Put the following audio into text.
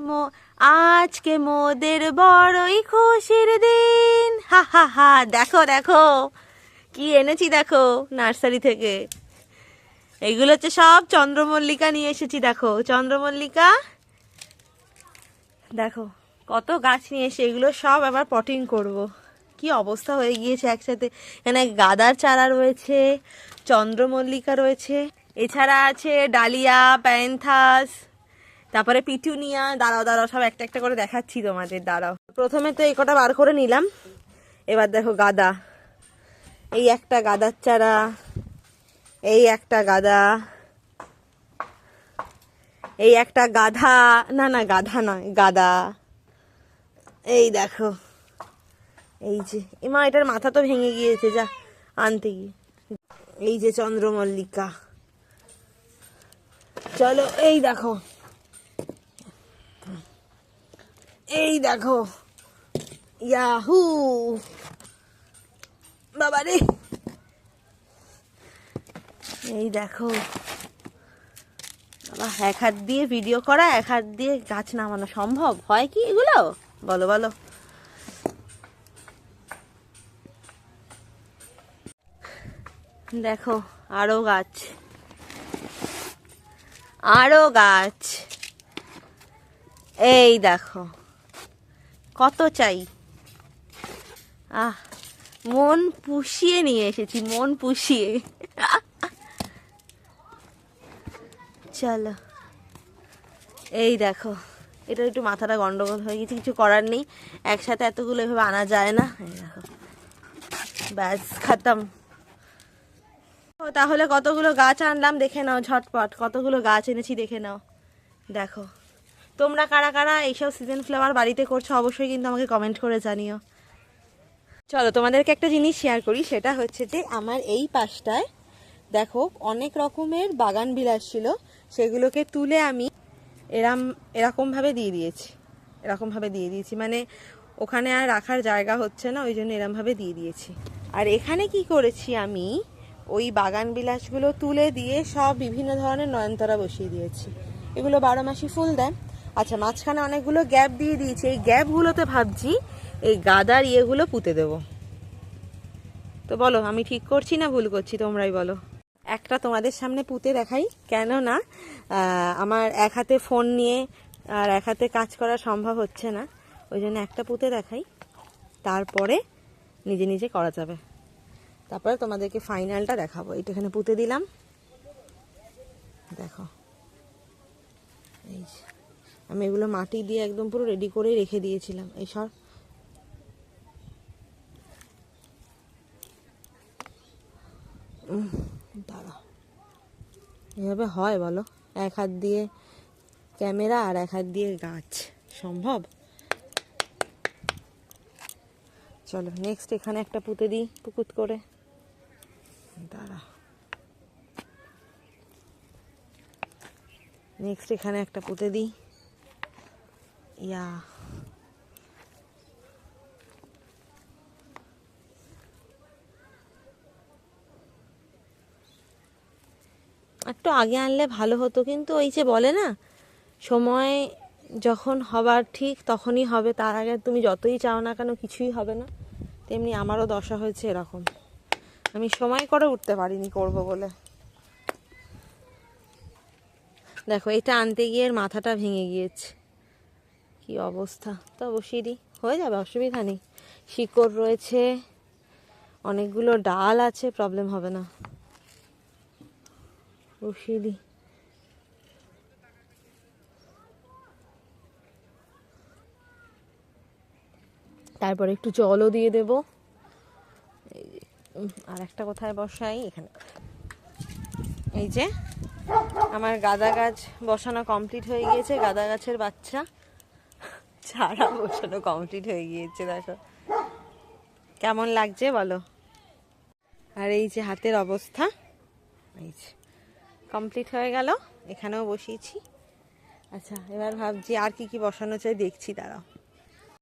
মো- আজকে মোদের বড়ই খুশির দিন। হা হা হা, দেখো দেখো, কি এনেছি দেখো নার্সারি থেকে। এইগুলো হচ্ছে সব চন্দ্রমল্লিকা নিয়ে এসেছি দেখো। চন্দ্রমল্লিকা, দেখো, কত গাছ নিয়ে এসে এগুলো সব আবার পটিং করব। কি অবস্থা হয়ে গিয়েছে একসাথে। এখানে গাদার চারা রয়েছে, চন্দ্রমল্লিকা রয়েছে, এছাড়া আছে ডালিয়া, প্যান্থাস তারপরে পিটুনিয়া দাঁড়াও দাঁড়াও, সব একটা একটা করে দেখাচ্ছি তোমাদের, দাঁড়াও। প্রথমে তো এই কটা বার করে নিলাম। এবার দেখো গাদা। এই একটা গাদার চারা, এই একটা গাদা, এই একটা গাধা, না না, গাধা নয়, গাদা। এই দেখো। এই যে এমা এটার মাথা তো ভেঙে গিয়েছে, যা, আনতে গিয়ে। এই যে চন্দ্রমল্লিকা। চলো, এই দেখো। এই দেখো ইয়াহু বাবা রে! এই দেখো, বাবা, এক হাত দিয়ে ভিডিও করা, এক হাত দিয়ে গাছ নামানো সম্ভব? হয় কি এগুলো? বলো বলো। দেখো, আরও গাছ। আরও গাছ। এই দেখো। কত চাই? আহ, মন পুষিয়ে নিয়ে এসেছি, মন পুষিয়ে। চলো। এই দেখো, এটা একটু মাথাটা গন্ডগোল হয়ে গেছে, কিছু করার নেই। একসাথে এতগুলো এভাবে আনা যায় না। এই দেখো, ব্যাস, খাতাম। তাহলে কতগুলো গাছ আনলাম দেখে নাও ঝটপট, কতগুলো গাছ এনেছি দেখে নাও। দেখো। তোমরা কারা কারা এইসব সিজন ফ্লাওয়ার বাড়িতে করছ, অবশ্যই কিন্তু আমাকে কমেন্ট করে জানিও। চলো, তোমাদেরকে একটা জিনিস শেয়ার করি, সেটা হচ্ছে যে আমার এই পাশটায় দেখো, অনেক রকমের বাগান বিলাস ছিল, সেগুলোকে তুলে আমি এরম, এরকমভাবে দিয়ে দিয়েছি, এরকমভাবে দিয়ে দিয়েছি। মানে ওখানে আর রাখার জায়গা হচ্ছে না, ওই জন্য এরমভাবে দিয়ে দিয়েছি। আর এখানে কি করেছি আমি, ওই বাগান বিলাসগুলো তুলে দিয়ে সব বিভিন্ন ধরনের নয়নতারা বসিয়ে দিয়েছি। এগুলো বারো মাসি ফুল দেয় আচ্ছা মাঝখানে অনেকগুলো গ্যাপ দিয়ে দিয়েছি। এই গ্যাপগুলোতে ভাবছি এই গাদার ইয়েগুলো পুঁতে দেবো। তো বলো, আমি ঠিক করছি না ভুল করছি? তোমরাই বলো। একটা তোমাদের সামনে পুঁতে দেখাই। কেন না আমার এক হাতে ফোন নিয়ে আর এক হাতে কাজ করা সম্ভব হচ্ছে না। ওই জন্য একটা পুঁতে দেখাই। তারপরে নিজে নিজে করা যাবে। তারপরে তোমাদেরকে ফাইনালটা দেখাবো। এইটা এখানে পুঁতে দিলাম। দেখো। এই। আমি এগুলো মাটি দিয়ে একদম পুরো রেডি করেই রেখে দিয়েছিলাম। এই সব। দাঁড়া। এভাবে হয় বলো? এক হাত দিয়ে ক্যামেরা আর এক হাত দিয়ে গাছ। সম্ভব? চলো নেক্সট এখানে একটা পুঁতে দিই পুকুত করে। দাঁড়া। নেক্সট এখানে একটা পুঁতে দিই। ইয়া একটু আগে আনলে ভালো হতো, কিন্তু ওই যে বলে না, সময় যখন হবার ঠিক তখনই হবে, তার আগে তুমি যতই চাও না কেন কিছুই হবে না, তেমনি আমারও দশা হয়েছে এরকম। আমি সময় করে উঠতে পারিনি করব বলে। দেখো, এটা আনতে গিয়ে মাথাটা ভেঙে গিয়েছে। কি অবস্থা? তো বসিয়ে দিই। হয়ে যাবে, অসুবিধা নেই। শিকড় রয়েছে, অনেকগুলো ডাল আছে প্রবলেম হবে না। বসিয়ে দিই। তারপরে একটু জলও দিয়ে দেব। আর একটা কোথায় বসাই? এখানে। এই যে, আমার গাঁদা গাছ বসানো কমপ্লিট হয়ে গিয়েছে, গাঁদা গাছের বাচ্চা। চারা বসানো কমপ্লিট হয়ে গিয়েছে, দেখো। কেমন লাগছে বলো? আর এই যে হাতের অবস্থা, এই যে কমপ্লিট হয়ে গেল, এখানেও বসিয়েছি। আচ্ছা এবার ভাবছি আর কি কি বসানো চাই, দেখছি, দাঁড়াও।